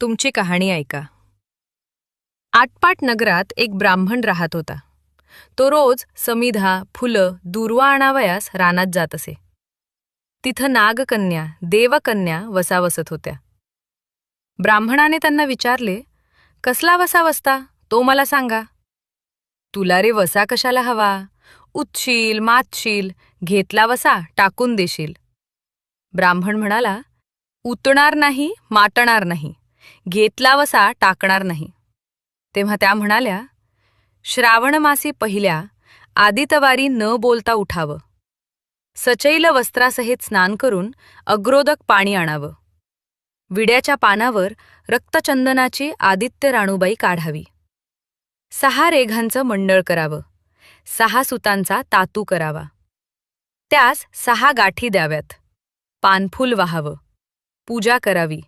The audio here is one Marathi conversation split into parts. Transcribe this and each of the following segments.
तुमची कहाणी ऐका. आटपाट नगरात एक ब्राह्मण राहत होता. तो रोज समिधा फुलं दुर्वा आणावयास रानात जात असे. तिथं नागकन्या देवकन्या वसावसत होत्या. ब्राह्मणाने त्यांना विचारले कसला वसा वसता तो मला सांगा. तुला रे वसा कशाला हवा? उतशील मातशील घेतला वसा टाकून देशील. ब्राह्मण म्हणाला उतणार नाही माटणार नाही. घेतला वसा टाकणार नाही. तेव्हा त्या म्हणाल्या श्रावणमासी पहिल्या आदितवारी न बोलता उठावं. सचैल वस्त्रासहित स्नान करून अग्रोदक पाणी आणावं. विड्याच्या पानावर रक्तचंदनाची आदित्य राणूबाई काढावी. सहा रेघांचं मंडळ करावं. सहा सुतांचा तातू करावा. त्यास सहा गाठी द्याव्यात. पानफूल वाहावं. पूजा करावी.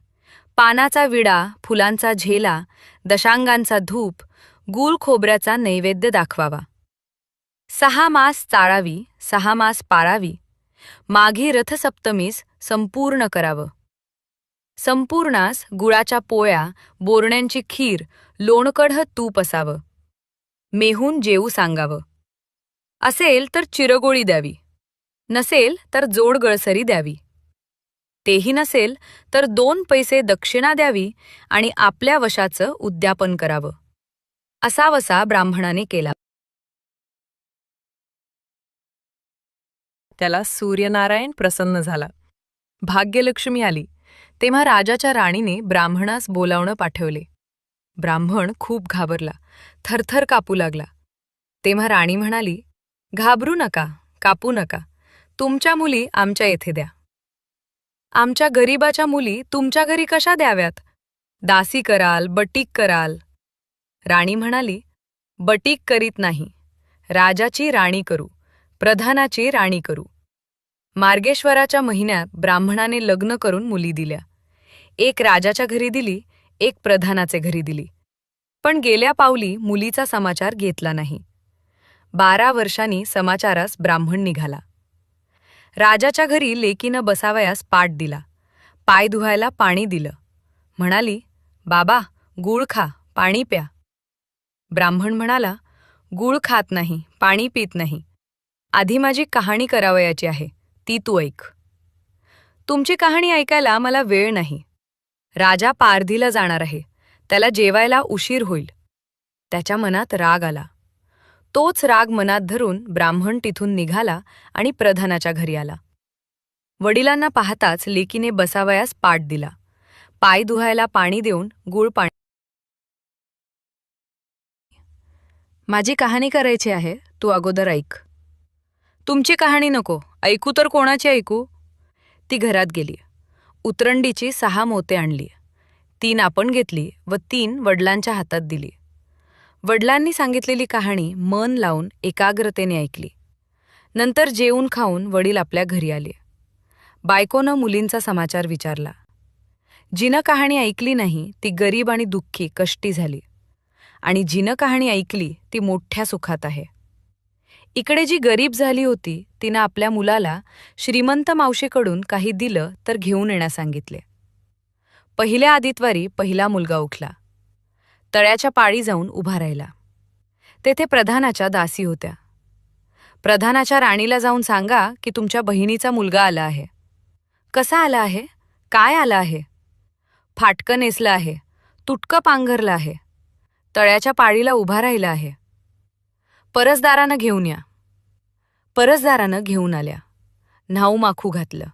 पानाचा विडा फुलांचा झेला दशांगांचा धूप गूळ खोबऱ्याचा नैवेद्य दाखवावा. सहा मास चाळावी सहा मास पाळावी माघी रथसप्तमीस संपूर्ण करावं. संपूर्णास गुळाच्या पोळ्या बोरण्यांची खीर लोणकढ तूप असावं. मेहून जेऊ सांगावं. असेल तर चिरगोळी द्यावी. नसेल तर जोड गळसरी द्यावी. तेही नसेल तर दोन पैसे दक्षिणा द्यावी आणि आपल्या वशाचं उद्यापन करावं. असा वसा ब्राह्मणाने केला. त्याला सूर्यनारायण प्रसन्न झाला. भाग्यलक्ष्मी आली. तेव्हा राजाच्या राणीने ब्राह्मणास बोलावणं पाठवले. ब्राह्मण खूप घाबरला. थरथर कापू लागला. तेव्हा राणी म्हणाली घाबरू नका कापू नका. तुमच्या मुली आमच्या येथे द्या. आमच्या गरीबाच्या मुली तुमच्या घरी कशा द्याव्यात? दासी कराल बटीक कराल. राणी म्हणाली बटीक करीत नाही. राजाची राणी करू प्रधानाची राणी करू. मार्गेश्वराच्या महिन्यात ब्राह्मणाने लग्न करून मुली दिल्या. एक राजाच्या घरी दिली एक प्रधानाचे घरी दिली. पण गेल्या पावली मुलीचा समाचार घेतला नाही. बारा वर्षांनी समाचारास ब्राह्मण निघाला. राजाच्या घरी लेकीनं बसावयास पाठ दिला. पाय धुवायला पाणी दिलं. म्हणाली बाबा गूळ खा पाणी प्या. ब्राह्मण म्हणाला गूळ खात नाही पाणी पित नाही. आधी माझी कहाणी करावयाची आहे ती तू ऐक. तुमची कहाणी ऐकायला मला वेळ नाही. राजा पारधीला जाणार आहे. त्याला जेवायला उशीर होईल. त्याच्या मनात राग आला. तोच राग मनात धरून ब्राह्मण तिथून निघाला आणि प्रधानाच्या घरी आला. वडिलांना पाहताच लेकीने बसावयास पाठ दिला. पाय धुवायला पाणी देऊन गुळ पाणी माझी कहाणी करायची आहे तू अगोदर ऐक. तुमची कहाणी नको ऐकू तर कोणाची ऐकू? ती घरात गेली. उतरंडीची सहा मोते आणली. तीन आपण घेतली व तीन वडिलांच्या हातात दिली. वडिलांनी सांगितलेली कहाणी मन लावून एकाग्रतेने ऐकली. नंतर जेवून खाऊन वडील आपल्या घरी आले. बायकोनं मुलींचा समाचार विचारला. जिनं कहाणी ऐकली नाही ती गरीब आणि दुःखी कष्टी झाली. आणि जिनं कहाणी ऐकली ती मोठ्या सुखात आहे. इकडे जी गरीब झाली होती तिनं आपल्या मुलाला श्रीमंत मावशीकडून काही दिलं तर घेऊन येण्यास सांगितले. पहिल्या आदितवारी पहिला मुलगा उठला. तळ्याच्या पाळी जाऊन उभा राहिला. तेथे प्रधानाच्या दासी होत्या. प्रधानाच्या राणीला जाऊन सांगा की तुमच्या बहिणीचा मुलगा आला आहे. कसा आला आहे? काय आला आहे? फाटकं नेसलं आहे. तुटकं पांघरलं आहे. तळ्याच्या पाळीला उभा राहिला आहे. परसदारानं घेऊन या. परसदारानं घेऊन आल्या. न्हाऊ माखू घातलं.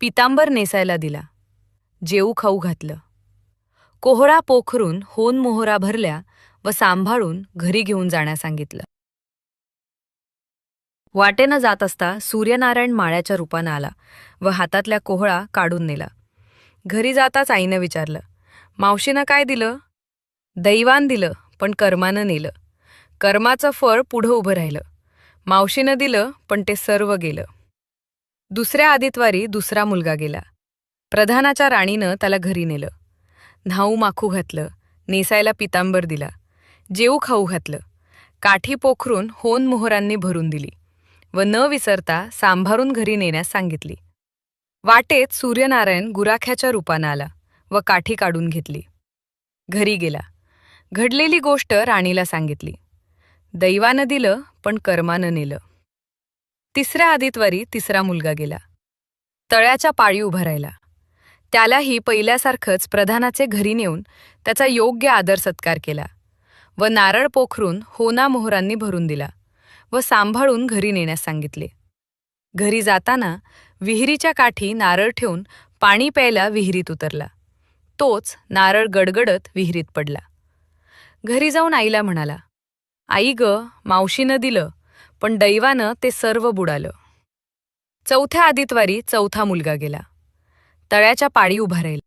पितांबर नेसायला दिला. जेऊ खाऊ घातलं. कोहळा पोखरून होन मोहरा भरल्या व सांभाळून घरी घेऊन जाण्यास सांगितलं. वाटेनं जात असता सूर्यनारायण माळ्याच्या रूपानं आला व हातातल्या कोहळा काढून नेला. घरी जाताच आईनं विचारलं मावशीनं काय दिलं? दैवान दिलं पण कर्मानं नेलं. कर्माचं फळ पुढं उभं राहिलं. मावशीनं दिलं पण ते सर्व गेलं. दुसऱ्या आदितवारी दुसरा मुलगा गेला. प्रधानाच्या राणीनं त्याला घरी नेलं. न्हाऊ माखू घातलं नेसायला पितांबर दिला जेऊ खाऊ घातलं काठी पोखरून होन मोहरांनी भरून दिली व न विसरता सांभारून घरी नेण्यास सांगितली. वाटेत सूर्यनारायण गुराख्याच्या रूपानं आला व काठी काढून घेतली. घरी गेला. घडलेली गोष्ट राणीला सांगितली. दैवानं दिलं पण कर्मानं नेलं. तिसऱ्या आदितवारी तिसरा मुलगा गेला. तळ्याच्या पाळी उभा राहिला. त्यालाही पहिल्यासारखंच प्रधानाचे घरी नेऊन त्याचा योग्य आदर सत्कार केला व नारळ पोखरून होना मोहरांनी भरून दिला व सांभाळून घरी नेण्यास सांगितले. घरी जाताना विहिरीच्या काठी नारळ ठेवून पाणी प्यायला विहिरीत उतरला. तोच नारळ गडगडत विहिरीत पडला. घरी जाऊन आईला म्हणाला आई ग मावशीनं दिलं पण दैवानं ते सर्व बुडालं. चौथ्या आदितवारी चौथा मुलगा गेला. तळ्याच्या पाळी उभा राहील.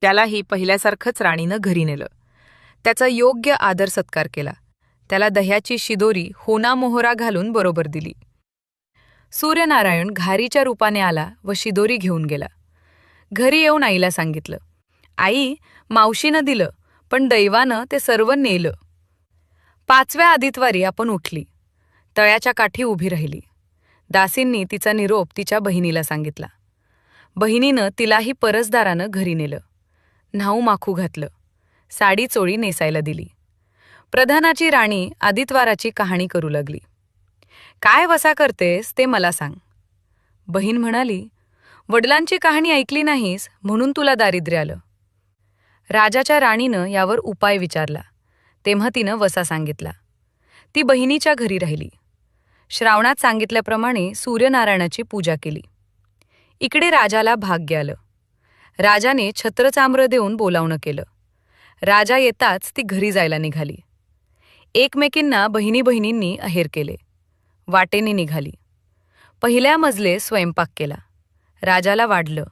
त्यालाही पहिल्यासारखंच राणीनं घरी नेलं. त्याचा योग्य आदर सत्कार केला. त्याला दह्याची शिदोरी होना मोहरा घालून बरोबर दिली. सूर्यनारायण घारीच्या रूपाने आला व शिदोरी घेऊन गेला. घरी येऊन आईला सांगितलं आई मावशीनं दिलं पण दैवानं ते सर्व नेलं. पाचव्या आदितवारी आपण उठली. तळ्याच्या काठी उभी राहिली. दासींनी तिचा निरोप तिच्या बहिणीला सांगितला. बहिणीनं तिलाही परसदारानं घरी नेलं. न्हाऊ माखू घातलं. साडी चोळी नेसायला दिली. प्रधानाची राणी आदितवाराची कहाणी करू लागली. काय वसा करतेस ते मला सांग. बहीण म्हणाली वडिलांची कहाणी ऐकली नाहीस म्हणून तुला दारिद्र्य आलं. राजाच्या राणीनं यावर उपाय विचारला. तेव्हा तिनं वसा सांगितला. ती बहिणीच्या घरी राहिली. श्रावणात सांगितल्याप्रमाणे सूर्यनारायणाची पूजा केली. इकडे राजाला भाग्य आलं राजाने छत्रचाम्र देऊन बोलावणं केलं. राजा येताच ती घरी जायला निघाली. एकमेकींना बहिणी बहिणींनी अहेर केले. वाटेने निघाली. पहिल्या मजले स्वयंपाक केला. राजाला वाढलं.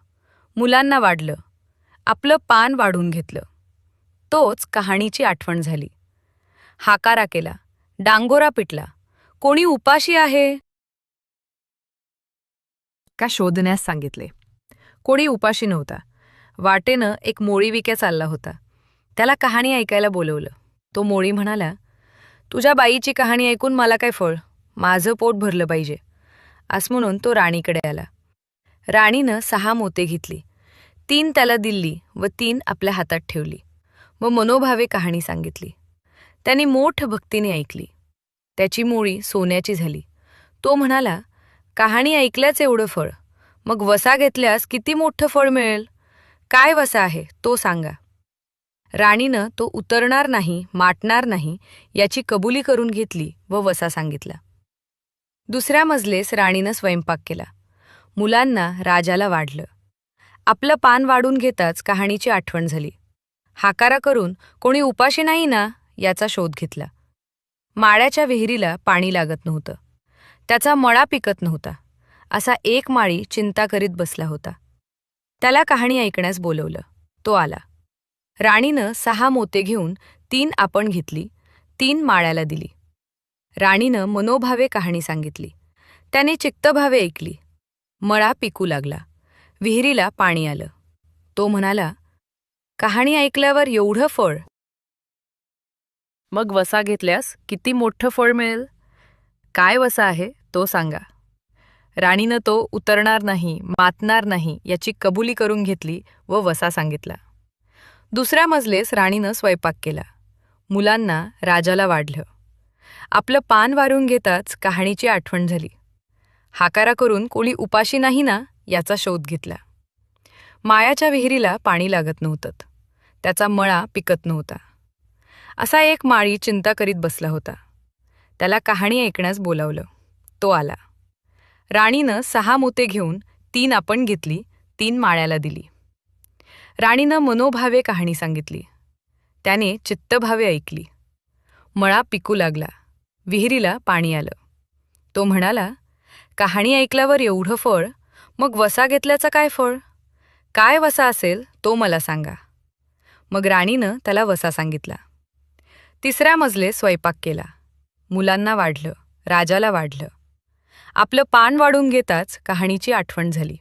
मुलांना वाढलं. आपलं पान वाढून घेतलं. तोच कहाणीची आठवण झाली. हाकारा केला. डांगोरा पिटला. कोणी उपाशी आहे? का शोधण्यास सांगितले. कोणी उपाशी नव्हता. वाटेनं एक मोळी विक्या चालला होता. त्याला कहाणी ऐकायला बोलवलं. तो मोळी म्हणाला तुझ्या बाईची कहाणी ऐकून मला काय फळ? माझं पोट भरलं पाहिजे. असं म्हणून तो राणीकडे आला. राणीनं सहा मोते घेतली. तीन त्याला दिल्ली व तीन आपल्या हातात ठेवली व मनोभावे कहाणी सांगितली. त्याने मोठ भक्तीने ऐकली. त्याची मोळी सोन्याची झाली. तो म्हणाला कहाणी ऐकल्याच एवढं फळ. मग वसा घेतल्यास किती मोठं फळ मिळेल? काय वसा आहे तो सांगा. राणीनं तो उतरणार नाही माटणार नाही याची कबुली करून घेतली व वसा सांगितला. दुसऱ्या मजलेस राणीनं स्वयंपाक केला. मुलांना राजाला वाढलं. आपलं पान वाढून घेताच कहाणीची आठवण झाली. हाकारा करून कोणी उपाशी नाही ना याचा शोध घेतला. माळ्याच्या विहिरीला पाणी लागत नव्हतं. त्याचा मळा पिकत नव्हता. असा एक माळी चिंता करीत बसला होता. त्याला कहाणी ऐकण्यास बोलवलं. तो आला. राणीनं सहा मोते घेऊन तीन आपण घेतली तीन माळ्याला दिली. राणीनं मनोभावे कहाणी सांगितली. त्याने चित्तभावे ऐकली. मळा पिकू लागला. विहिरीला पाणी आलं. तो म्हणाला कहाणी ऐकल्यावर एवढं फळ. मग वसा घेतल्यास किती मोठं फळ मिळेल? काय वसा आहे? तो सांगा. राणीनं तो उतरणार नाही मातणार नाही याची कबुली करून घेतली व वसा सांगितला. दुसऱ्या मजलेस राणीनं स्वयंपाक केला. मुलांना राजाला वाढलं. आपलं पान वारून घेताच कहाणीची आठवण झाली. हाकारा करून कोणी उपाशी नाही ना याचा शोध घेतला. मायाच्या विहिरीला पाणी लागत नव्हतं. त्याचा मळा पिकत नव्हता. असा एक माळी चिंता करीत बसला होता. त्याला कहाणी ऐकण्यास बोलावलं. तो आला. राणीनं सहा मोते घेऊन तीन आपण घेतली तीन माळ्याला दिली. राणीनं मनोभावे कहाणी सांगितली. त्याने चित्तभावे ऐकली. मळा पिकू लागला. विहिरीला पाणी आलं. तो म्हणाला कहाणी ऐकल्यावर एवढं फळ? मग वसा घेतल्याचं काय फळ? काय वसा असेल तो मला सांगा. मग राणीनं त्याला वसा सांगितला. तिसऱ्या मजले स्वयंपाक केला. मुलांना वाढलं राजाला वाढलं. आपलं पान वाढून घेताच कहाणीची आठवण झाली.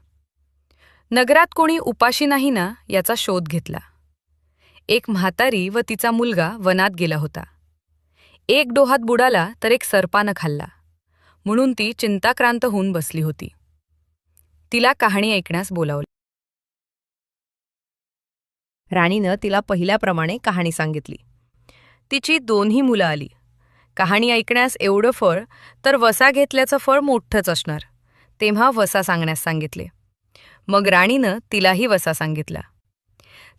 नगरात कोणी उपाशी नाही ना याचा शोध घेतला. एक म्हातारी व तिचा मुलगा वनात गेला होता. एक डोहात बुडाला तर एक सर्पानं खाल्ला. म्हणून ती चिंताक्रांत होऊन बसली होती. तिला कहाणी ऐकण्यास बोलावलं. राणीनं तिला पहिल्याप्रमाणे कहाणी सांगितली. तिची दोन्ही मुलं आली. कहाणी ऐकण्यास एवढं फळ तर वसा घेतल्याचं फळ मोठंच असणार तेव्हा वसा सांगण्यास सांगितले. मग राणीनं तिलाही वसा सांगितला.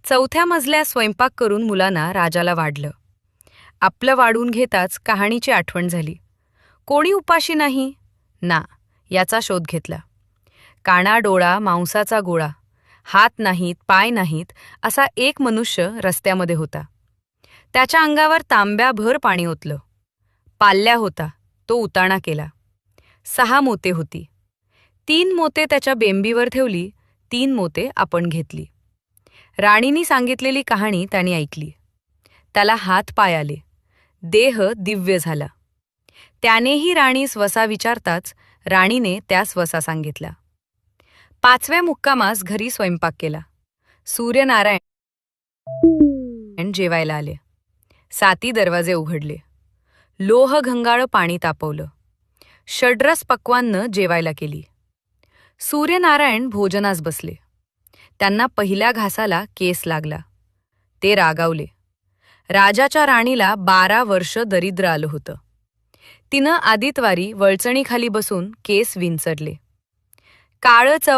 चौथ्या मजल्या स्वयंपाक करून मुलांना राजाला वाढलं. आपलं वाढून घेताच कहाणीची आठवण झाली. कोणी उपाशी नाही? ना याचा शोध घेतला. काणा डोळा मांसाचा गोळा हात नाहीत पाय नाहीत असा एक मनुष्य रस्त्यामध्ये होता. त्याच्या अंगावर तांब्याभर पाणी ओतलं. पाल्ल्या होता तो उताणा केला. सहा मोते होती. तीन मोते त्याच्या बेंबीवर ठेवली तीन मोते आपण घेतली. राणीनी सांगितलेली कहाणी त्याने ऐकली. त्याला हात पाय आले. देह दिव्य झाला. त्यानेही राणीस वसा विचारताच राणीने त्यास वसा सांगितला. पाचव्या मुक्कामास घरी स्वयंपाक केला. सूर्यनारायण जेवायला आले. साती दरवाजे उघडले. लोह घंगाळ पाणी तापवलं. षड्रस पक्वांनं जेवायला केली. सूर्यनारायण भोजनास बसले. त्यांना पहिल्या घासाला केस लागला. ते रागावले. राजाच्या राणीला बारा वर्ष दरिद्र आलं होतं. तिनं आदितवारी वळचणीखाली बसून केस विंचरले. काळं चव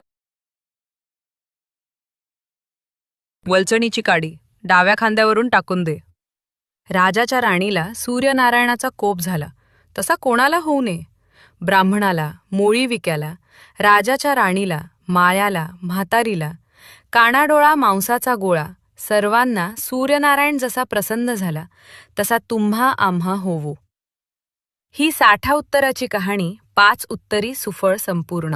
वलचणीची काडी डाव्या खांद्यावरून टाकून दे. राजाच्या राणीला सूर्यनारायणाचा कोप झाला. तसा कोणाला होऊ नये? ब्राह्मणाला मोळी विक्याला राजाच्या राणीला मायाला म्हातारीला कानाडोळा मांसाचा गोळा सर्वांना सूर्यनारायण जसा प्रसन्न झाला तसा तुम्हा आम्हा होवो. ही साठा उत्तराची कहाणी पाच उत्तरी सुफळ संपूर्ण